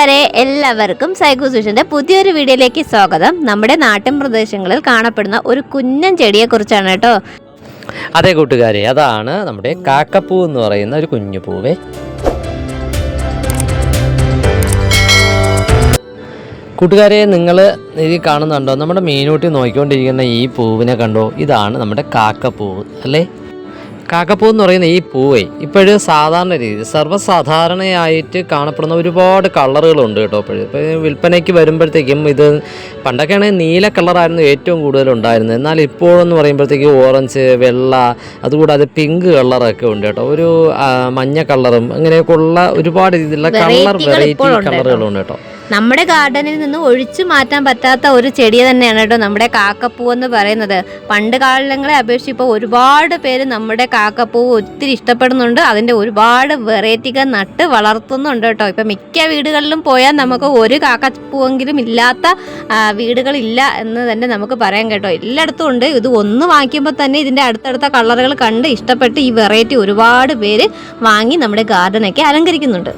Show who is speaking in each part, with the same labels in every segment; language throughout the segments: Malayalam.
Speaker 1: കൂട്ടുകാരെ എല്ലാവർക്കും സൈക്കോസുഷന്റെ പുതിയൊരു വീഡിയോയിലേക്ക് സ്വാഗതം. നമ്മുടെ നാട്ടിൻ പ്രദേശങ്ങളിൽ കാണപ്പെടുന്ന ഒരു കുഞ്ഞൻ ചെടിയെ കുറിച്ചാണ് കേട്ടോ.
Speaker 2: അതെ കൂട്ടുകാരെ അതാണ് നമ്മുടെ കാക്കപ്പൂ എന്ന് പറയുന്ന ഒരു കുഞ്ഞു പൂവേ. കൂട്ടുകാരെ നിങ്ങൾ ഇത് കാണുന്നുണ്ടോ? നമ്മുടെ മീനൂട്ടി നോക്കിക്കൊണ്ടിരിക്കുന്ന ഈ പൂവിനെ കണ്ടോ? ഇതാണ് നമ്മുടെ കാക്കപ്പൂവ് അല്ലേ? കാക്കപ്പൂ എന്ന് പറയുന്ന ഈ പൂവേ ഇപ്പോഴും സാധാരണ രീതി സർവസാധാരണയായിട്ട് കാണപ്പെടുന്ന ഒരുപാട് കളറുകളുണ്ട് കേട്ടോ ഇപ്പോഴും. ഇപ്പോൾ വിൽപ്പനയ്ക്ക് വരുമ്പോഴത്തേക്കും ഇത് പണ്ടൊക്കെയാണെങ്കിൽ നീല കളറായിരുന്നു ഏറ്റവും കൂടുതൽ ഉണ്ടായിരുന്നത് എന്നാൽ ഇപ്പോഴെന്ന് പറയുമ്പോഴത്തേക്കും ഓറഞ്ച് വെള്ള അതുകൂടാതെ പിങ്ക് കളറൊക്കെ ഉണ്ട് കേട്ടോ. ഒരു മഞ്ഞ കളറും അങ്ങനെയൊക്കെയുള്ള ഒരുപാട് രീതിയിലുള്ള കളർ വെറൈറ്റി കളറുകളുണ്ട് കേട്ടോ.
Speaker 1: നമ്മുടെ ഗാർഡനിൽ നിന്ന് ഒഴിച്ചു മാറ്റാൻ പറ്റാത്ത ഒരു ചെടി തന്നെയാണ് കേട്ടോ നമ്മുടെ കാക്കപ്പൂ എന്ന് പറയുന്നത്. പണ്ട് കാലങ്ങളെ അപേക്ഷിച്ച് ഇപ്പോൾ ഒരുപാട് പേര് നമ്മുടെ കാക്കപ്പൂ ഒത്തിരി ഇഷ്ടപ്പെടുന്നുണ്ട്. അതിന്റെ ഒരുപാട് വെറൈറ്റികൾ നട്ട് വളർത്തുന്നുണ്ട് കേട്ടോ. ഇപ്പം മിക്ക വീടുകളിലും പോയാൽ നമുക്ക് ഒരു കാക്കപ്പൂവെങ്കിലും ഇല്ലാത്ത വീടുകളില്ല എന്ന് തന്നെ നമുക്ക് പറയാം കേട്ടോ. എല്ലായിടത്തും ഉണ്ട്. ഇത് ഒന്ന് വാങ്ങിക്കുമ്പോൾ തന്നെ ഇതിന്റെ അടുത്തടുത്ത കളറുകൾ കണ്ട് ഇഷ്ടപ്പെട്ട് ഈ വെറൈറ്റി ഒരുപാട് പേര് വാങ്ങി നമ്മുടെ ഗാർഡനൊക്കെ അലങ്കരിക്കുന്നുണ്ട്.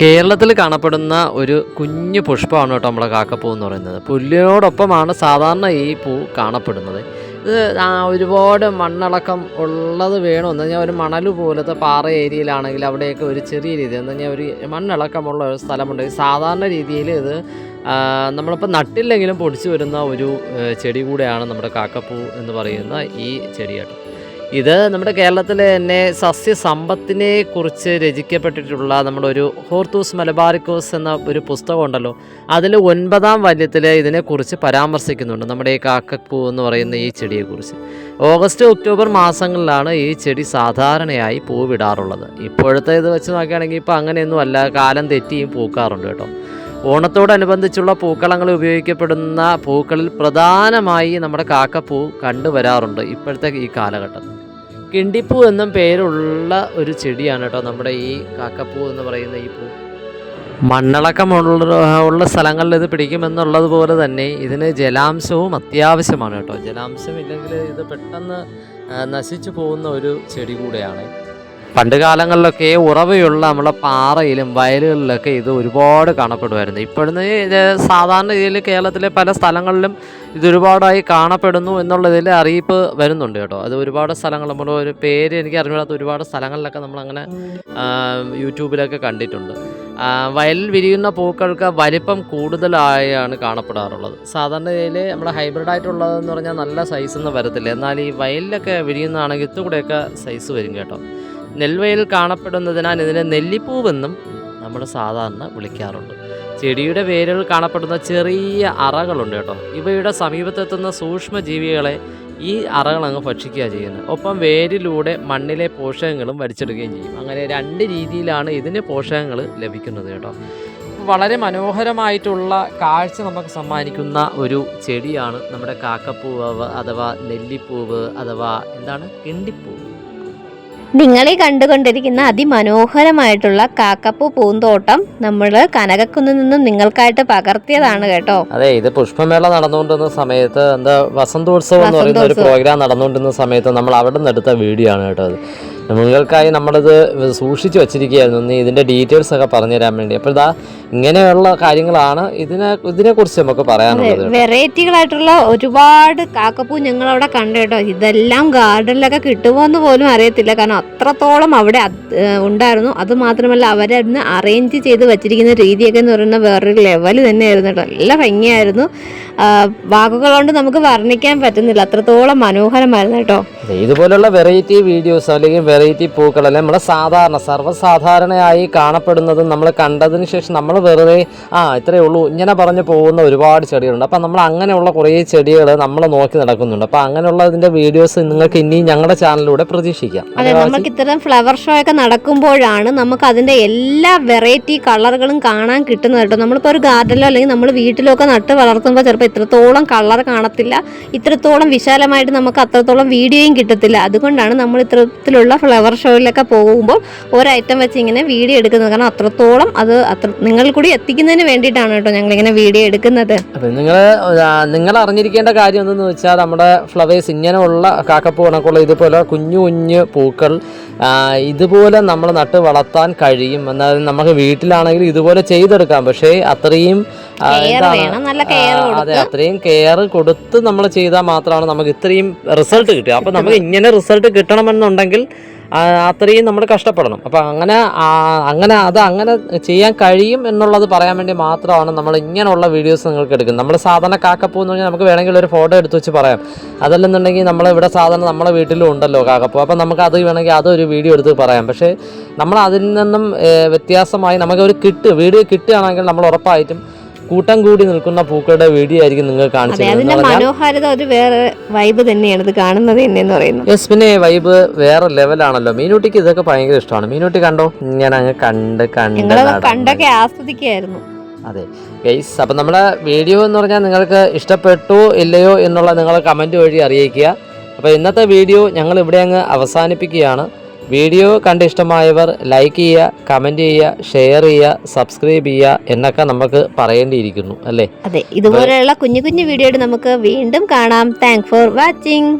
Speaker 2: കേരളത്തിൽ കാണപ്പെടുന്ന ഒരു കുഞ്ഞു പുഷ്പമാണ് കേട്ടോ നമ്മളെ കാക്കപ്പൂ എന്ന് പറയുന്നത്. പുല്ലിനോടൊപ്പമാണ് സാധാരണ ഈ പൂ കാണപ്പെടുന്നത്. ഇത് ഒരുപാട് മണ്ണിളക്കം ഉള്ളത് വേണം? പറഞ്ഞാൽ ഒരു മണൽ പോലത്തെ പാറ ഏരിയയിലാണെങ്കിൽ അവിടെയൊക്കെ ഒരു ചെറിയ രീതി എന്ന് പറഞ്ഞാൽ ഒരു മണ്ണിളക്കമുള്ള ഒരു സ്ഥലമുണ്ട്. സാധാരണ രീതിയിൽ ഇത് നമ്മളിപ്പോൾ നട്ടില്ലെങ്കിലും പൊടിച്ചു വരുന്ന ഒരു ചെടി കൂടെയാണ് നമ്മുടെ കാക്കപ്പൂ എന്ന് പറയുന്ന ഈ ചെടി കേട്ടോ. ഇത് നമ്മുടെ കേരളത്തിലെ തന്നെ സസ്യസമ്പത്തിനെ കുറിച്ച് രചിക്കപ്പെട്ടിട്ടുള്ള നമ്മുടെ ഒരു ഹോർത്തൂസ് മലബാറിക്കോസ് എന്ന ഒരു പുസ്തകം ഉണ്ടല്ലോ അതിൽ ഒൻപതാം വല്യത്തിൽ ഇതിനെക്കുറിച്ച് പരാമർശിക്കുന്നുണ്ട്. നമ്മുടെ ഈ കാക്കപ്പൂ എന്ന് പറയുന്ന ഈ ചെടിയെക്കുറിച്ച്. ഓഗസ്റ്റ് ഒക്ടോബർ മാസങ്ങളിലാണ് ഈ ചെടി സാധാരണയായി പൂവിടാറുള്ളത്. ഇപ്പോഴത്തെ ഇത് വെച്ച് നോക്കുകയാണെങ്കിൽ ഇപ്പോൾ അങ്ങനെയൊന്നും അല്ല കാലം തെറ്റിയും പൂക്കാറുണ്ട് കേട്ടോ. ഓണത്തോടനുബന്ധിച്ചുള്ള പൂക്കളങ്ങൾ ഉപയോഗിക്കപ്പെടുന്ന പൂക്കളിൽ പ്രധാനമായി നമ്മുടെ കാക്കപ്പൂ കണ്ടുവരാറുണ്ട് ഇപ്പോഴത്തെ ഈ കാലഘട്ടത്തിൽ കിണ്ടിപ്പൂ എന്നും പേരുള്ള ഒരു ചെടിയാണ് കേട്ടോ നമ്മുടെ ഈ കാക്കപ്പൂ എന്ന് പറയുന്ന ഈ പൂ. മണ്ണിളക്കമുള്ള ഉള്ള സ്ഥലങ്ങളിൽ ഇത് പിടിക്കുമെന്നുള്ളത് പോലെ തന്നെ ഇതിന് ജലാംശവും അത്യാവശ്യമാണ് കേട്ടോ. ജലാംശം ഇല്ലെങ്കിൽ ഇത് പെട്ടെന്ന് നശിച്ചു പോകുന്ന ഒരു ചെടി കൂടെയാണ്. പണ്ട് കാലങ്ങളിലൊക്കെ ഉറവയുള്ള നമ്മളെ പാറയിലും വയലുകളിലൊക്കെ ഇത് ഒരുപാട് കാണപ്പെടുമായിരുന്നു. ഇപ്പോഴത്തെ സാധാരണ രീതിയിൽ കേരളത്തിലെ പല സ്ഥലങ്ങളിലും ഇതൊരുപാടായി കാണപ്പെടുന്നു എന്നുള്ളതിൽ അറിയിപ്പ് വരുന്നുണ്ട് കേട്ടോ. അത് ഒരുപാട് സ്ഥലങ്ങൾ നമ്മൾ ഒരു പേര് എനിക്ക് അറിഞ്ഞൂടാത്ത ഒരുപാട് സ്ഥലങ്ങളിലൊക്കെ നമ്മളങ്ങനെ യൂട്യൂബിലൊക്കെ കണ്ടിട്ടുണ്ട്. വയലിൽ വിരിയുന്ന പൂക്കൾക്ക് വലിപ്പം കൂടുതലായാണ് കാണപ്പെടാറുള്ളത്. സാധാരണ രീതിയിൽ നമ്മുടെ ഹൈബ്രിഡ് ആയിട്ടുള്ളതെന്ന് പറഞ്ഞാൽ നല്ല സൈസൊന്നും വരത്തില്ല. എന്നാൽ ഈ വയലിലൊക്കെ വിരിയുന്നതാണെങ്കിൽ ഇത്തുകൂടെയൊക്കെ സൈസ് വരും കേട്ടോ. നെൽവയൽ കാണപ്പെടുന്നതിനാൽ ഇതിനെ നെല്ലിപ്പൂവെന്നും നമ്മൾ സാധാരണ വിളിക്കാറുണ്ട്. ചെടിയുടെ വേരുകൾ കാണപ്പെടുന്ന ചെറിയ അറകളുണ്ട് കേട്ടോ. ഇവയുടെ സമീപത്തെത്തുന്ന സൂക്ഷ്മജീവികളെ ഈ അറകൾ അങ്ങ് ഭക്ഷിക്കുക ചെയ്യുന്നത്. ഒപ്പം വേരിലൂടെ മണ്ണിലെ പോഷകങ്ങളും വലിച്ചെടുക്കുകയും ചെയ്യും. അങ്ങനെ രണ്ട് രീതിയിലാണ് ഇതിന് പോഷകങ്ങൾ ലഭിക്കുന്നത് കേട്ടോ. വളരെ മനോഹരമായിട്ടുള്ള കാഴ്ച നമുക്ക് സമ്മാനിക്കുന്ന ഒരു ചെടിയാണ് നമ്മുടെ കാക്കപ്പൂവ് അഥവാ നെല്ലിപ്പൂവ് അഥവാ എന്താണ്? കിണ്ടിപ്പൂവ്.
Speaker 1: നിങ്ങളീ കണ്ടുകൊണ്ടിരിക്കുന്ന അതിമനോഹരമായിട്ടുള്ള കാക്കപ്പൂ പൂന്തോട്ടം നമ്മൾ കനകക്കുന്നിൽ നിന്നും നിങ്ങൾക്കായിട്ട് പകർത്തിയതാണ് കേട്ടോ
Speaker 2: അതെ ഇത് പുഷ്പമേള നടന്നുകൊണ്ടിരുന്ന സമയത്ത് എന്താ വസന്തോത്സവം എന്ന് പറയുന്ന ഒരു. പ്രോഗ്രാം നടന്നുകൊണ്ടിരുന്ന സമയത്ത് നമ്മൾ അവിടെ നിന്ന് എടുത്ത വീഡിയോ ആണ് കേട്ടോ അത് നിങ്ങൾക്കായി നമ്മളിത് സൂക്ഷിച്ചു വച്ചിരിക്കുകയായിരുന്നു. നീ ഇതിന്റെ ഡീറ്റെയിൽസ് ഒക്കെ പറഞ്ഞു തരാൻ വേണ്ടി. അപ്പോൾ ഇതാ ഇങ്ങനെയുള്ള കാര്യങ്ങളാണ് ഇതിനെ ഇതിനെക്കുറിച്ച് നമുക്ക് പറയാനുള്ളത്
Speaker 1: വെറൈറ്റികളായിട്ടുള്ള ഒരുപാട് കാക്കപ്പൂ ഞങ്ങൾ അവിടെ കണ്ടു കേട്ടോ. ഇതെല്ലാം ഗാർഡനിലൊക്കെ കിട്ടുമോ എന്ന് പോലും അറിയത്തില്ല. കാരണം അത്രത്തോളം അവിടെ ഉണ്ടായിരുന്നു. അത് മാത്രമല്ല അവരന്ന് അറേഞ്ച് ചെയ്ത് വെച്ചിരിക്കുന്ന രീതിയൊക്കെ എന്ന് പറയുന്ന വേറൊരു ലെവൽ തന്നെയായിരുന്നു കേട്ടോ. നല്ല ഭംഗിയായിരുന്നു. വാക്കുകൾ കൊണ്ട് നമുക്ക് വർണിക്കാൻ പറ്റുന്നില്ല. അത്രത്തോളം മനോഹരമായിരുന്നു കേട്ടോ.
Speaker 2: ഇതുപോലുള്ള വെറൈറ്റി വീഡിയോസ് അല്ലെങ്കിൽ വെറൈറ്റി പൂക്കളല്ല? നമ്മൾ നമ്മുടെ സാധാരണ സർവസാധാരണയായി കാണപ്പെടുന്നതും നമ്മൾ കണ്ടതിന് ശേഷം നമ്മൾ വെറുതെ ആ ഇത്രയേ ഉള്ളൂ ഇങ്ങനെ പറഞ്ഞ് പോകുന്ന ഒരുപാട് ചെടികളുണ്ട്. അപ്പം നമ്മൾ അങ്ങനെയുള്ള കുറേ ചെടികൾ നമ്മൾ നോക്കി നടക്കുന്നുണ്ട്. അപ്പം അങ്ങനെയുള്ളതിന്റെ വീഡിയോസ് നിങ്ങൾക്ക് ഇനിയും ഞങ്ങളുടെ ചാനലിലൂടെ പ്രതീക്ഷിക്കാം.
Speaker 1: അതെ നമുക്ക് ഇത്തരം ഫ്ലവർ ഷോ ഒക്കെ നടക്കുമ്പോഴാണ് നമുക്ക് അതിന്റെ എല്ലാ വെറൈറ്റി കളറുകളും കാണാൻ കിട്ടുന്നത് കേട്ടോ. നമ്മളിപ്പോൾ ഒരു ഗാർഡനിലോ അല്ലെങ്കിൽ നമ്മൾ വീട്ടിലോ ഒക്കെ നട്ട് വളർത്തുമ്പോൾ ചിലപ്പോൾ ഇത്രത്തോളം കളർ കാണത്തില്ല. ഇത്രത്തോളം വിശാലമായിട്ട് നമുക്ക് അത്രത്തോളം വീഡിയോയും കിട്ടത്തില്ല. അതുകൊണ്ടാണ് നമ്മൾ ഇത്തരത്തിലുള്ള ഫ്ലവർ ഷോയിലൊക്കെ പോകുമ്പോൾ ഒരു ഐറ്റം വെച്ച് ഇങ്ങനെ വീഡിയോ എടുക്കുന്നത് കാരണം അത്രത്തോളം അത് അത്ര നിങ്ങൾ കൂടി എത്തിക്കുന്നതിന് വേണ്ടിയിട്ടാണ് കേട്ടോ ഞങ്ങൾ ഇങ്ങനെ വീഡിയോ എടുക്കുന്നത്.
Speaker 2: നിങ്ങൾ നിങ്ങൾ അറിഞ്ഞിരിക്കേണ്ട കാര്യം എന്തെന്ന് വെച്ചാൽ നമ്മുടെ ഫ്ലവേഴ്സ് ഇങ്ങനെയുള്ള കാക്കപ്പൂ കണക്കുള്ള ഇതുപോലെ കുഞ്ഞു കുഞ്ഞു പൂക്കൾ ഇതുപോലെ നമ്മൾ നട്ട് വളർത്താൻ കഴിയും. എന്നാൽ നമുക്ക് വീട്ടിലാണെങ്കിൽ ഇതുപോലെ ചെയ്തെടുക്കാം. പക്ഷേ അത്രയും അതെ അത്രയും കെയർ കൊടുത്ത് നമ്മൾ ചെയ്താൽ മാത്രമാണ് നമുക്ക് ഇത്രയും റിസൾട്ട് കിട്ടുക. അപ്പം നമുക്ക് ഇങ്ങനെ റിസൾട്ട് കിട്ടണമെന്നുണ്ടെങ്കിൽ അത്രയും നമ്മൾ കഷ്ടപ്പെടണം. അപ്പം അങ്ങനെ അങ്ങനെ അത് അങ്ങനെ ചെയ്യാൻ കഴിയും എന്നുള്ളത് പറയാൻ വേണ്ടി മാത്രമാണ് നമ്മൾ ഇങ്ങനെയുള്ള വീഡിയോസ് നിങ്ങൾക്ക് എടുക്കുന്നത്. നമ്മൾ സാധാരണ കാക്കപ്പൂ എന്ന് പറഞ്ഞാൽ നമുക്ക് വേണമെങ്കിൽ ഒരു ഫോട്ടോ എടുത്ത് വെച്ച് പറയാം. അതല്ലെന്നുണ്ടെങ്കിൽ നമ്മൾ ഇവിടെ സാധാരണ നമ്മളെ വീട്ടിലും ഉണ്ടല്ലോ കാക്കപ്പൂ. അപ്പം നമുക്ക് അത് വേണമെങ്കിൽ അതൊരു വീഡിയോ എടുത്ത് പറയാം. പക്ഷേ നമ്മൾ അതിൽ നിന്നും വ്യത്യാസമായി നമുക്കൊരു കിട്ട്. വീഡിയോ കിട്ടുകയാണെങ്കിൽ നമ്മൾ ഉറപ്പായിട്ടും കൂട്ടം കൂടി നിൽക്കുന്ന പൂക്കളുടെ വീഡിയോ ആയിരിക്കും
Speaker 1: നിങ്ങൾ കാണിച്ചത് മനോഹാരിത ഒരു വേറെ വൈബ് തന്നെയാണ് ഇത് കാണുന്നത് തന്നെ എന്ന് പറയുന്നത്
Speaker 2: യെസ് പിന്നെ വൈബ് വേറെ ലെവലാണല്ലോ മീനൂട്ടിക്ക് ഇതൊക്കെ ഭയങ്കര ഇഷ്ടമാണ്. മീനൂട്ടി കണ്ടോ? ഞാൻ അങ്ങ് കണ്ട് കണ്ട്.
Speaker 1: കണ്ടൊക്കെ ആസ്വദിക്കായിരുന്നു
Speaker 2: അതെ. ഗൈസ് അപ്പം നമ്മുടെ വീഡിയോ എന്ന് പറഞ്ഞാൽ നിങ്ങൾക്ക് ഇഷ്ടപ്പെട്ടു ഇല്ലയോ എന്നുള്ള നിങ്ങൾ കമന്റ് വഴി അറിയിക്കുക. അപ്പോൾ ഇന്നത്തെ വീഡിയോ ഞങ്ങൾ ഇവിടെ അങ്ങ് അവസാനിപ്പിക്കുകയാണ്. വീഡിയോ കണ്ട് ഇഷ്ടമായവർ ലൈക്ക് ചെയ്യുക കമന്റ് ചെയ്യുക ഷെയർ ചെയ്യുക സബ്സ്ക്രൈബ് ചെയ്യുക എന്നൊക്കെ നമുക്ക് പറയേണ്ടിയിരിക്കുന്നു അല്ലേ?
Speaker 1: അതെ ഇതുപോലെയുള്ള കുഞ്ഞു കുഞ്ഞു വീഡിയോ നമുക്ക് വീണ്ടും കാണാം. Thank for watching